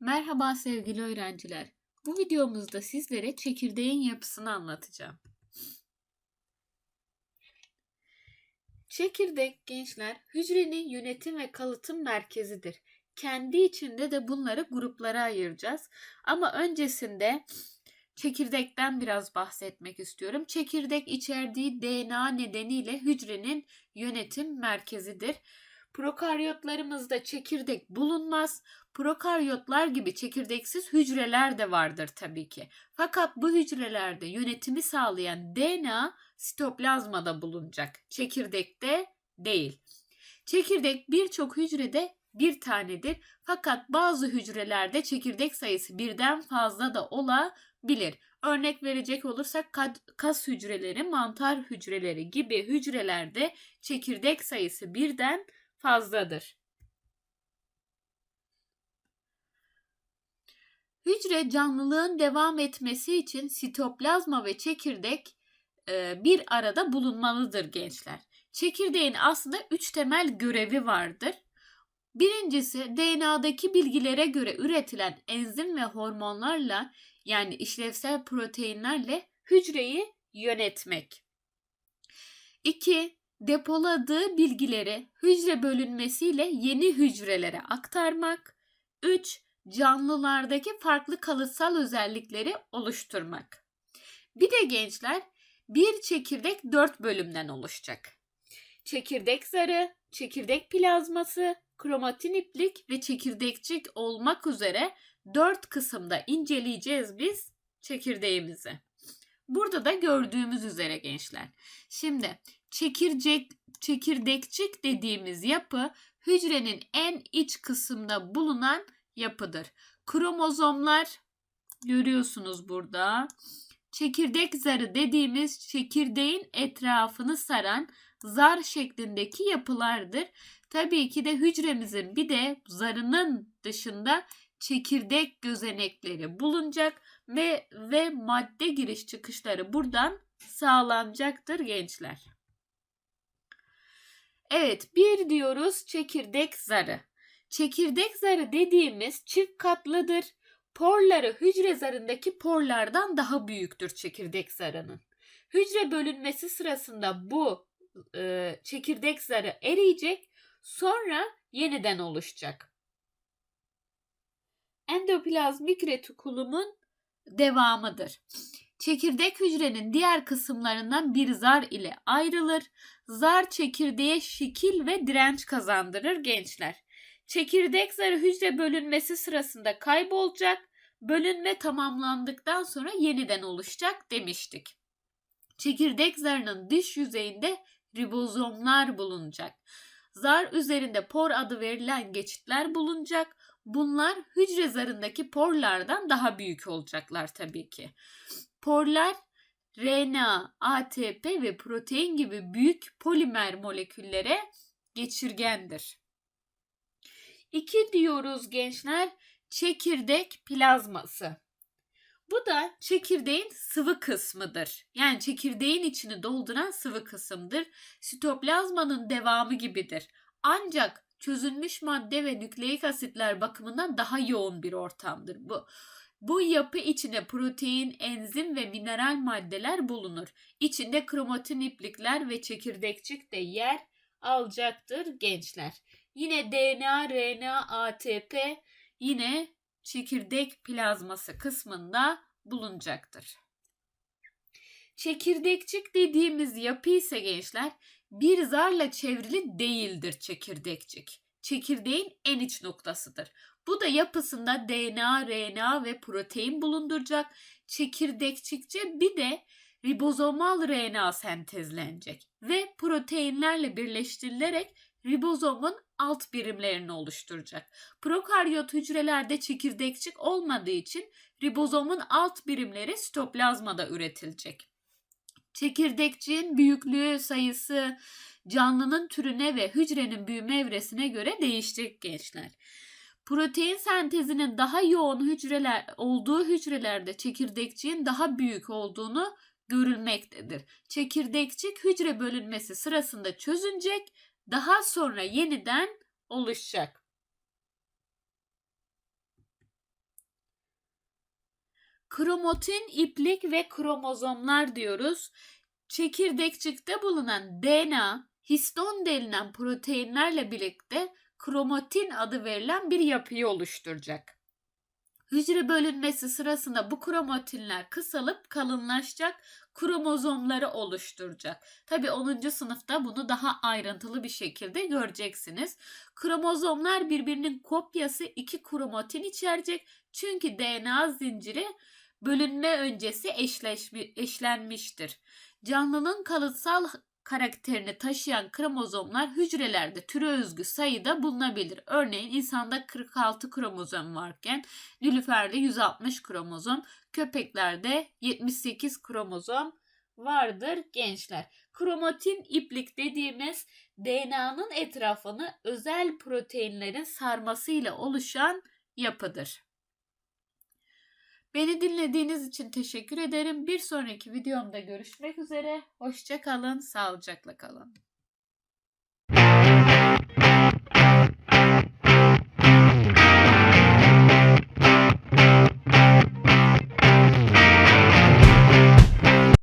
Merhaba sevgili öğrenciler. Bu videomuzda sizlere çekirdeğin yapısını anlatacağım. Çekirdek gençler hücrenin yönetim ve kalıtım merkezidir. Kendi içinde de bunları gruplara ayıracağız. Ama öncesinde çekirdekten biraz bahsetmek istiyorum. Çekirdek içerdiği DNA nedeniyle hücrenin yönetim merkezidir. Prokaryotlarımızda çekirdek bulunmaz. Prokaryotlar gibi çekirdeksiz hücreler de vardır tabii ki. Fakat bu hücrelerde yönetimi sağlayan DNA sitoplazmada bulunacak. Çekirdekte değil. Çekirdek birçok hücrede bir tanedir. Fakat bazı hücrelerde çekirdek sayısı birden fazla da olabilir. Örnek verecek olursak kas hücreleri, mantar hücreleri gibi hücrelerde çekirdek sayısı birden fazladır. Hücre canlılığın devam etmesi için sitoplazma ve çekirdek e, bir arada bulunmalıdır gençler. Çekirdeğin aslında üç temel görevi vardır. Birincisi DNA'daki bilgilere göre üretilen enzim ve hormonlarla yani işlevsel proteinlerle hücreyi yönetmek. 2 depoladığı bilgileri hücre bölünmesiyle yeni hücrelere aktarmak. 3. Canlılardaki farklı kalıtsal özellikleri oluşturmak. Bir de gençler bir çekirdek dört bölümden oluşacak. Çekirdek zarı, çekirdek plazması, kromatin iplik ve çekirdekçik olmak üzere dört kısımda inceleyeceğiz biz çekirdeğimizi. Burada da gördüğümüz üzere gençler. Şimdi çekirdek, çekirdekçik dediğimiz yapı hücrenin en iç kısımda bulunan yapıdır. Kromozomlar görüyorsunuz burada. Çekirdek zarı dediğimiz çekirdeğin etrafını saran zar şeklindeki yapılardır. Tabii ki de hücremizin bir de zarının dışında çekirdek gözenekleri bulunacak ve ve madde giriş çıkışları buradan sağlanacaktır gençler. Evet bir diyoruz çekirdek zarı. Çekirdek zarı dediğimiz çift katlıdır. Porları hücre zarındaki porlardan daha büyüktür çekirdek zarının. Hücre bölünmesi sırasında bu e, çekirdek zarı eriyecek sonra yeniden oluşacak. Endoplazmik retikulumun devamıdır. Çekirdek hücrenin diğer kısımlarından bir zar ile ayrılır. Zar çekirdeğe şekil ve direnç kazandırır gençler. Çekirdek zarı hücre bölünmesi sırasında kaybolacak. Bölünme tamamlandıktan sonra yeniden oluşacak demiştik. Çekirdek zarının dış yüzeyinde ribozomlar bulunacak. Zar üzerinde por adı verilen geçitler bulunacak. Bunlar hücre zarındaki porlardan daha büyük olacaklar tabii ki. Porlar RNA, ATP ve protein gibi büyük polimer moleküllere geçirgendir. İki diyoruz gençler çekirdek plazması. Bu da çekirdeğin sıvı kısmıdır. Yani çekirdeğin içini dolduran sıvı kısımdır. Sitoplazmanın devamı gibidir. Ancak çözülmüş madde ve nükleik asitler bakımından daha yoğun bir ortamdır bu. Bu yapı içinde protein, enzim ve mineral maddeler bulunur. İçinde kromatin iplikler ve çekirdekçik de yer alacaktır gençler. Yine DNA, RNA, ATP yine çekirdek plazması kısmında bulunacaktır. Çekirdekçik dediğimiz yapı ise gençler bir zarla çevrili değildir çekirdekçik. Çekirdeğin en iç noktasıdır. Bu da yapısında DNA, RNA ve protein bulunduracak. Çekirdekçikçe bir de ribozomal RNA sentezlenecek ve proteinlerle birleştirilerek ribozomun alt birimlerini oluşturacak. Prokaryot hücrelerde çekirdekçik olmadığı için ribozomun alt birimleri sitoplazmada üretilecek. Çekirdekçiğin büyüklüğü, sayısı, canlının türüne ve hücrenin büyüme evresine göre değişecek gençler. Protein sentezinin daha yoğun hücreler olduğu hücrelerde çekirdekçiğin daha büyük olduğunu görülmektedir. Çekirdekçik hücre bölünmesi sırasında çözünecek, daha sonra yeniden oluşacak. Kromatin, iplik ve kromozomlar diyoruz. Çekirdekçikte bulunan DNA, histon denilen proteinlerle birlikte kromatin adı verilen bir yapıyı oluşturacak. Hücre bölünmesi sırasında bu kromatinler kısalıp kalınlaşacak, kromozomları oluşturacak. Tabi 10. sınıfta bunu daha ayrıntılı bir şekilde göreceksiniz. Kromozomlar birbirinin kopyası iki kromatin içerecek. Çünkü DNA zinciri bölünme öncesi eşleşmi, eşlenmiştir. Canlının kalıtsal karakterini taşıyan kromozomlar hücrelerde türe özgü sayıda bulunabilir. Örneğin insanda 46 kromozom varken nilüferde 160 kromozom, köpeklerde 78 kromozom vardır gençler. Kromatin iplik dediğimiz DNA'nın etrafını özel proteinlerin sarmasıyla oluşan yapıdır. Beni dinlediğiniz için teşekkür ederim. Bir sonraki videomda görüşmek üzere. Hoşça kalın, sağlıcakla kalın.